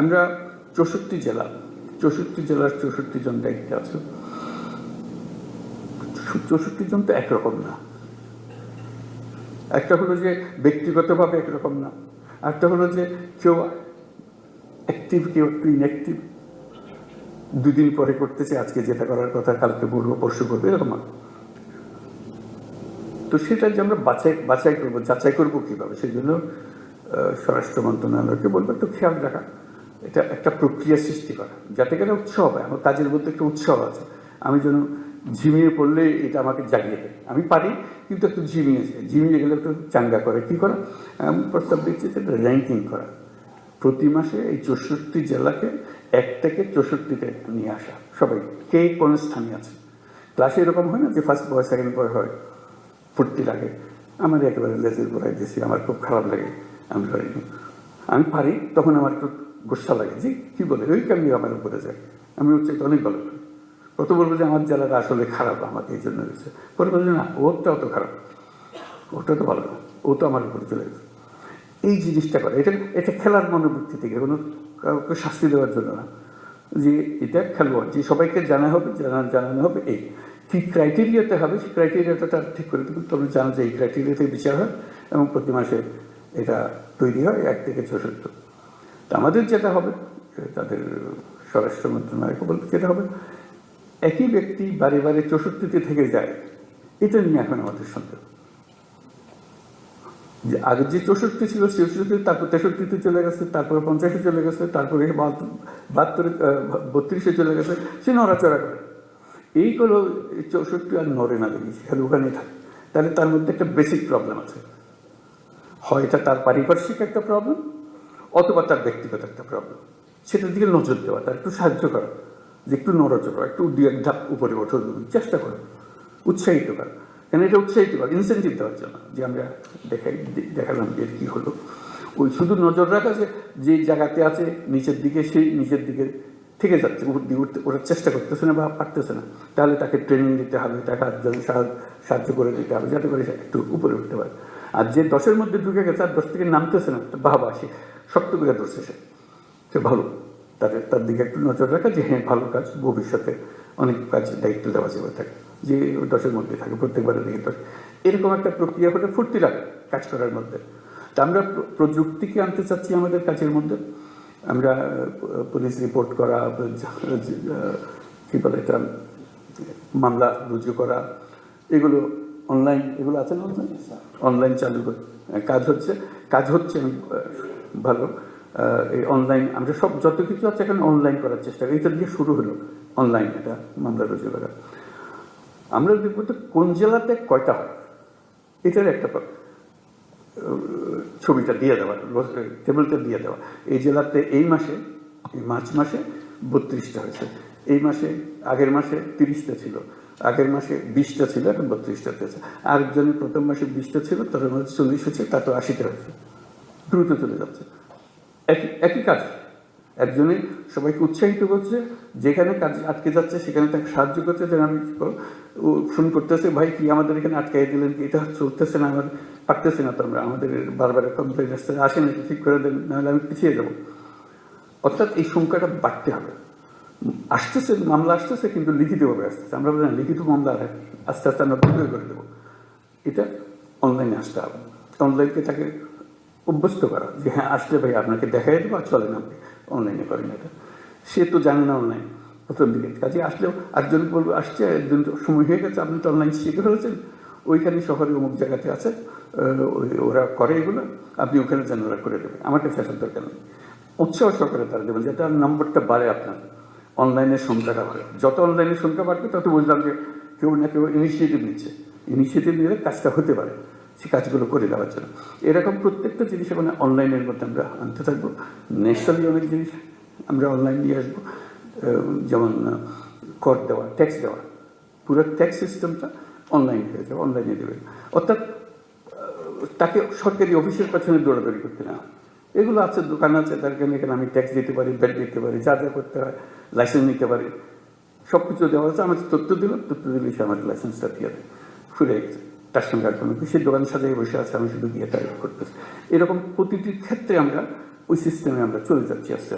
আমরা চৌষট্টি জেলা, চৌষট্টি জেলার চৌষট্টি জন দায়িত্বে আছে। চৌষট্টি জন তো একরকম না। একটা হলো যে ব্যক্তিগতভাবে একরকম না একটা হলো যে কেউ অ্যাক্টিভ কেউ একটু ইনঅ্যাক্টিভ দুদিন পরে করতেছে, আজকে যেটা করার কথা, কালকে বলব, পরশু করব এরকম। তো সেটা যে আমরা বাছাই বাছাই করব, যাচাই করব কীভাবে, সেই জন্য স্বরাষ্ট্র মন্ত্রণালয়কে বলব একটু খেয়াল রাখা। এটা একটা প্রক্রিয়া সৃষ্টি করা। যাতে করে উৎসব আমার কাজের মধ্যে একটা উৎসব আছে। আমি যেন ঝিমিয়ে পড়লে এটা আমাকে জাগিয়ে দেয়। আমি পারি, কিন্তু একটু ঝিমিয়ে ঝিমিয়ে গেলে একটু চাঙ্গা করে। কী করা? আমি প্রস্তাব দিচ্ছি যে র্যাঙ্কিং করা। প্রতি মাসে এই চৌষট্টি জেলাকে এক থেকে চৌষট্টিতে নিয়ে আসা। সবাই, কে কোন স্থানে আছে? ক্লাসে এরকম হয় না যে ফার্স্ট বয় সেকেন্ড বয় হয়। ফুর্তি লাগে। আমার একেবারে লেজের গোড়ায় দিয়েছি। আমার খুব খারাপ লাগে। আমি আমি পারি। তখন আমার একটু গোসা লাগে। যে কি বলে? ওই কারণে আমার উপরে যায় আমি হচ্ছে অনেক ভালো। কত বলব যে আমার জেলাটা আসলে খারাপ আমাকে এই জন্য হয়েছে। পরে বলবে না, ওরটা অত খারাপ। ওটা তো ভালো না। ও তো আমার উপরে চলে গেছে। এই জিনিসটা করে। এটা এটা খেলার মনোবৃত্তি থেকে কোনো কাউকে শাস্তি দেওয়ার জন্য না। যে এটা খেলোয়াড়, যে সবাইকে জানা হবে, জানা, জানানো হবে, এই। কি ক্রাইটেরিয়াতে হবে, সেই ক্রাইটেরিয়াটা তার ঠিক করে দেবেন। তবে জানা যে এই ক্রাইটেরিয়াতে বিচার হয় এবং প্রতি মাসে এটা তৈরি হয়, এক থেকে চৌষট্টি তা আমাদের যেটা হবে, তাদের স্বরাষ্ট্র মন্ত্রণালয়কে বলতে যেটা হবে, একই ব্যক্তি বারে বারে চৌষট্টিতে থেকে যায়, এটা নিয়ে এখন আমাদের সন্দেহ। যে আগে যে চৌষট্টি ছিল চৌষট্টি, তারপর তেষট্টিতে চলে গেছে, তারপরে পঞ্চাশে চলে গেছে, তারপরে বাহাত্তরে বত্রিশে চলে গেছে, সে নড়াচড়া করে। এই হলো চৌষট্টি আর নড়ে না দেখি খালি ওখানেই থাকে। তাহলে তার মধ্যে একটা বেসিক প্রবলেম আছে। হয় এটা তার পারিপার্শ্বিক একটা প্রবলেম অথবা তার ব্যক্তিগত একটা প্রবলেম সেটার দিকে নজর দেওয়া, তার একটু সাহায্য করা, যে একটু নড়াচড়া একটু দু এক ধাপ উপরে ওঠো চেষ্টা করো, উৎসাহিত করা। কেন এটা উৎসাহিত করা? ইনসেন্টিভ দেওয়ার জন্য। যে আমরা দেখাই দেখালাম যে কী হলো। ওই শুধু নজর রাখা যে যে জায়গাতে আছে, নিচের দিকে সেই নিচের দিকে থেকে যাচ্ছে উপর দিয়ে উঠতে ওঠার চেষ্টা করতেছে না বা পারতেছে না। তাহলে তাকে ট্রেনিং দিতে হবে, তাকে সাহায্য করে দিতে হবে, যাতে করে একটু উপরে উঠতে পারে। আর যে দশের মধ্যে ঢুকে গেছে, আর দশ থেকে নামতেছে না বাবা সে শক্ত করে ধরছে সে। সে ভালো। তাদের, তার দিকে একটু নজর রাখা যে হ্যাঁ ভালো কাজ, ভবিষ্যতে অনেক কাজ দায়িত্ব দেওয়া যাবে থাকে যে দশের মধ্যে থাকে, প্রত্যেকবারের দিকে দশ। এরকম একটা প্রক্রিয়া হলে ফুর্তি লাগে কাজ করার মধ্যে। তা আমরা প্রযুক্তিকে আনতে চাচ্ছি আমাদের কাজের মধ্যে। আমরা পুলিশ রিপোর্ট করা কী বলে এটা, মামলা রুজু করা, এগুলো অনলাইন এগুলো আছে না অনলাইন অনলাইন চালু করে। কাজ হচ্ছে কাজ হচ্ছে ভালো। এই অনলাইন আমরা সব যত কিছু আছে এখন অনলাইন করার চেষ্টা করি। এটা দিয়ে শুরু হলো অনলাইন এটা, মামলা রুজু করা। আমরা দেখব তো কোন জেলাতে কয়টা হয়। এটার একটা ছবিটা দিয়ে দেওয়া টেবিলটা দিয়ে দেওয়া। এই জেলাতে এই মাসে, এই মার্চ মাসে বত্রিশটা হয়েছে। এই মাসে, আগের মাসে তিরিশটা ছিল। আগের মাসে বিশটা ছিল, এখন বত্রিশটা হয়েছে আরেকজনের প্রথম মাসে বিশটা ছিল তার মধ্যে চল্লিশ হচ্ছে, তা তো আশিটা হয়েছে দ্রুত চলে যাচ্ছে। একই একই কাজ। একজনে সবাইকে উৎসাহিত করছে, যেখানে কাজ আটকে যাচ্ছে, সেখানে তাকে সাহায্য করছে যে আমি? ও ফোন করতেছে, ভাই, কি আমাদের এখানে আটকাই দিলেন কি? এটা চলতেছে না, আমার পারতেছে না তো আমরা আমাদের বারবার কমপ্লেন আসছে, আসেন ঠিক করে দেন, নাহলে আমি পিছিয়ে যাব। অর্থাৎ এই সংখ্যাটা বাড়তে হবে। আসতেছে, মামলা আসতেছে, কিন্তু লিখিতভাবে আসতেছে। আমরা বলি লিখিত মামলা আর আস্তে আস্তে আমরা বন্ধ করে দেবো। এটা অনলাইনে আসতে হবে। অনলাইনকে তাকে অভ্যস্ত করা। যে হ্যাঁ আসলে ভাই, আপনাকে দেখাই দেবো, আর চলেন আপনি। অনলাইনে করেন এটা। সে তো জানে না অনলাইন প্রথম দিকে। কাজে আসলেও একজন বলব, আসছে, একজন সময় হয়ে গেছে, আপনি তো অনলাইন শিখে ফেলেছেন। ওইখানে শহরে অমুক জায়গাতে আছে ওরা করে এগুলো, আপনি ওখানে যেন ওরা করে দেবে আমার কাছে আসার দরকার নেই। উৎসাহ সহকারে তারা দেবেন, যাতে নাম্বারটা বাড়ে আপনার। অনলাইনের সংখ্যাটা বাড়ে যত অনলাইনের সংখ্যা বাড়বে তত বুঝলাম যে কেউ না কেউ ইনিশিয়েটিভ নিচ্ছে। ইনিশিয়েটিভ নিলে কাজটা হতে পারে, সে কাজগুলো করে দেওয়ার জন্য। এরকম প্রত্যেকটা জিনিস মানে অনলাইনের মধ্যে আমরা আনতে থাকব। ন্যাশনালি অনেক জিনিস আমরা অনলাইন নিয়ে আসব। যেমন কর দেওয়া ট্যাক্স দেওয়া। পুরো ট্যাক্স সিস্টেমটা অনলাইন হয়ে যাবে অনলাইনে দেবে। অর্থাৎ তাকে সরকারি অফিসের পেছনে দৌড়াদৌড়ি করতে না। এগুলো আছে, দোকান আছে তার জন্য এখানে আমি ট্যাক্স দিতে পারি ব্যাট দিতে পারি, যা যা করতে হয় লাইসেন্স নিতে পারি। সব কিছু দেওয়া হচ্ছে আমার তথ্য দিল, তথ্য দিলে সে আমার লাইসেন্সটা দিয়ে দেয়। ফিরে গেছে তার সঙ্গে আর কোনো সে দোকানের সাথে বসে আছে, আমি শুধু গিয়ে টাইপ করতেছি। এরকম প্রতিটি ক্ষেত্রে আমরা ওই সিস্টেমে আমরা চলে যাচ্ছি আস্তে।